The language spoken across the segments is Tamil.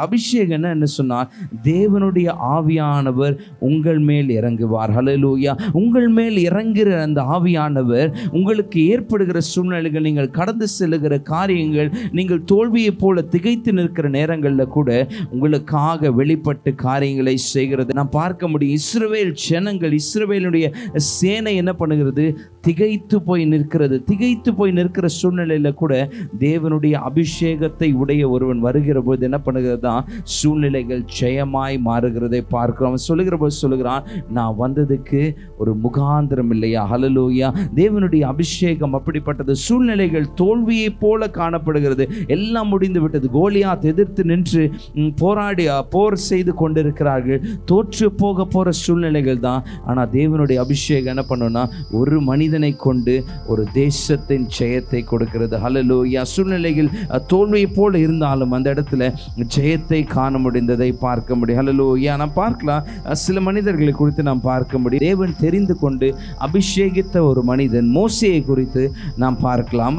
அபிஷேகம் என்ன சொன்னால் தேவனுடைய ஆவியானவர் உங்கள் மேல் இறங்குவார். ஹலலூயா உங்கள் மேல் இறங்குகிற அந்த ஆவியானவர் உங்களுக்கு ஏற்படுகிற சூழ்நிலைகள் நீங்கள் கடந்து செல்லுகிற காரியங்கள் நீங்கள் தோல்வியைப் போல திகைத்து நிற்கிற நேரங்களில் கூட உங்களுக்காக வெளிப்பட்டு காரியங்களை செய்கிறது. நான் பார்க்க முடியும் இஸ்ரவேல் ஜனங்கள் இஸ்ரவேலுடைய சேனை என்ன பண்ணுகிறது? திகைத்து போய் நிற்கிறது. திகைத்து போய் நிற்கிற சூழ்நிலையில் கூட தேவனுடைய அபிஷேகத்தை உடைய ஒருவன் வருகிற போது என்ன பண்ணுகிறது தான் சூழ்நிலைகள் ஜெயமாய் மாறுகிறதை பார்க்கிறோம். சொல்லுகிற போது சொல்லுகிறான் நான் வந்ததுக்கு ஒரு முகாந்திரம் இல்லையா? ஹலலூயா தேவனுடைய அபிஷேகம் அப்படிப்பட்டது சூழ்நிலைகள் தோல்வியை போல காணப்படுகிறது. எல்லாம் முடிந்து விட்டது. கோலியாத் எதிர்த்து நின்று போராடி போர் செய்து கொண்டிருக்கிறார்கள். தோற்று போக போகிற சூழ்நிலைகள் தான். ஆனால் தேவனுடைய அபிஷேகம் என்ன பண்ணுன்னா ஒரு மனிதனை கொண்டு ஒரு தேசத்தின் ஜெயத்தை கொடுக்கிறது. ஹலலூயா சூழ்நிலையில் தோல்வியை போல இருந்தாலும் அந்த இடத்துல ஜெயத்தை காண முடிந்ததை பார்க்க முடியும். ஹலலூயா நான் பார்க்கலாம். சில மனிதர்களை குறித்து நாம் பார்க்க முடியும். தேவன் தெரிந்து கொண்டு அபிஷேகித்த ஒரு மனிதன் மோசையை குறித்து நாம் பார்க்கலாம்.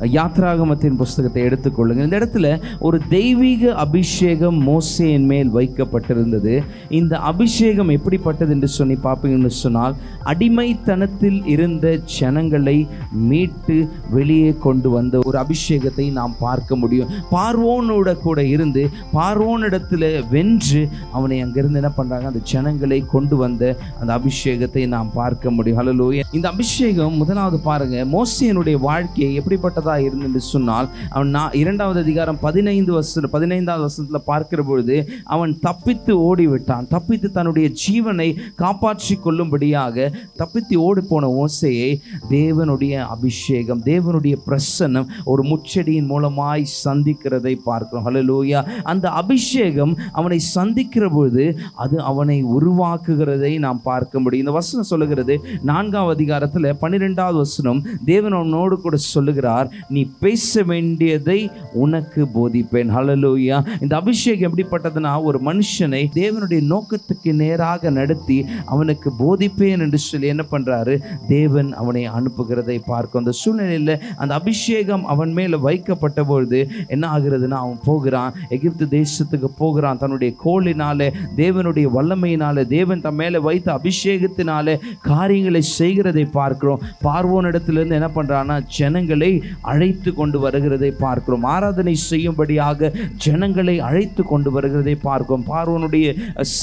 யாத்ராகமத்தின் புஸ்தகத்தை எடுத்துக்கொள்ளுங்கள். இந்த இடத்துல ஒரு தெய்வீக அபிஷேகம் மோசையின் மேல் வைக்கப்பட்டிருந்தது. இந்த அபிஷேகம் எப்படிப்பட்டது என்று சொல்லி பார்ப்பீங்கன்னு சொன்னால் அடிமைத்தனத்தில் இருந்த ஜனங்களை மீட்டு வெளியே கொண்டு வந்த ஒரு அபிஷேகத்தை நாம் பார்க்க முடியும். பார்வோனோட கூட இருந்து பார்வோனிடத்தில் வென்று அவனை அங்கிருந்து என்ன பண்ணுறாங்க அந்த ஜனங்களை கொண்டு வந்த அந்த அபிஷேகத்தை நாம் பார்க்க முடியும். ஹலோ இந்த அபிஷேகம் முதலாவது பாருங்கள் பாருங்க வாழ்க்கையை எப்படிப்பட்டது எப்படிப்பட்டதா இருந்து சொன்னால் அவன் நான் இரண்டாவது அதிகாரம் பதினைந்து வருஷம் பதினைந்தாவது வருஷத்தில் பார்க்கிற பொழுது அவன் தப்பித்து ஓடிவிட்டான். தப்பித்து தன்னுடைய ஜீவனை காப்பாற்றி கொள்ளும்படியாக தப்பித்து ஓடி போன ஓசையை தேவனுடைய அபிஷேகம் தேவனுடைய பிரசன்னம் ஒரு முச்செடியின் மூலமாய் சந்திக்கிறதை பார்க்கிறோம். ஹalleluya அந்த அபிஷேகம் அவனை சந்திக்கிற பொழுது அது அவனை உருவாக்குகிறதை நாம் பார்க்க முடியும். இந்த வசனம் சொல்லுகிறது நான்காவது அதிகாரத்தில் பன்னிரெண்டாவது வசனம் தேவன் அவனோடு கூட சொல்லுகிறார் நீ பேச வேண்டியதை உனக்கு போதிப்பேன். ஹலலூயா இந்த அபிஷேகம் எப்படிப்பட்டதுன்னா ஒரு மனுஷனை தேவனுடைய நோக்கத்துக்கு நேராக நடத்தி அவனுக்கு போதிப்பேன் என்று சொல்லி என்ன பண்றாரு? தேவன் அவனை அனுப்புகிறதை பார்க்கும். அந்த சூழ்நிலையில் அந்த அபிஷேகம் அவன் மேலே வைக்கப்பட்ட பொழுது என்ன ஆகுறதுன்னா அவன் போகிறான். எகிப்து தேசத்துக்கு போகிறான். தன்னுடைய கோளினால தேவனுடைய வல்லமையினால தேவன் தன் மேலே வைத்த அபிஷேகத்தினால காரியங்களை செய்கிறதை பார்க்கிறோம். பார்வோனிடத்திலிருந்து என்ன பண்றான்னா ஜனங்களை அழைத்து கொண்டு வருகிறதை பார்க்கிறோம். ஆராதனை செய்யும்படியாக ஜனங்களை அழைத்து கொண்டு வருகிறதை பார்க்கிறோம். பார்வனுடைய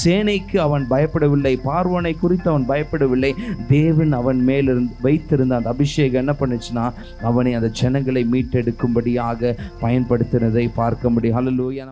சேனைக்கு அவன் பயப்படவில்லை. பார்வனை குறித்து அவன் பயப்படவில்லை. தேவன் அவன் மேலிருந்து வைத்திருந்த அந்த அபிஷேகம் என்ன பண்ணுச்சுன்னா அவனை அந்த ஜனங்களை மீட்டெடுக்கும்படியாக பயன்படுத்தினதை பார்க்க முடியும். ஹalleluya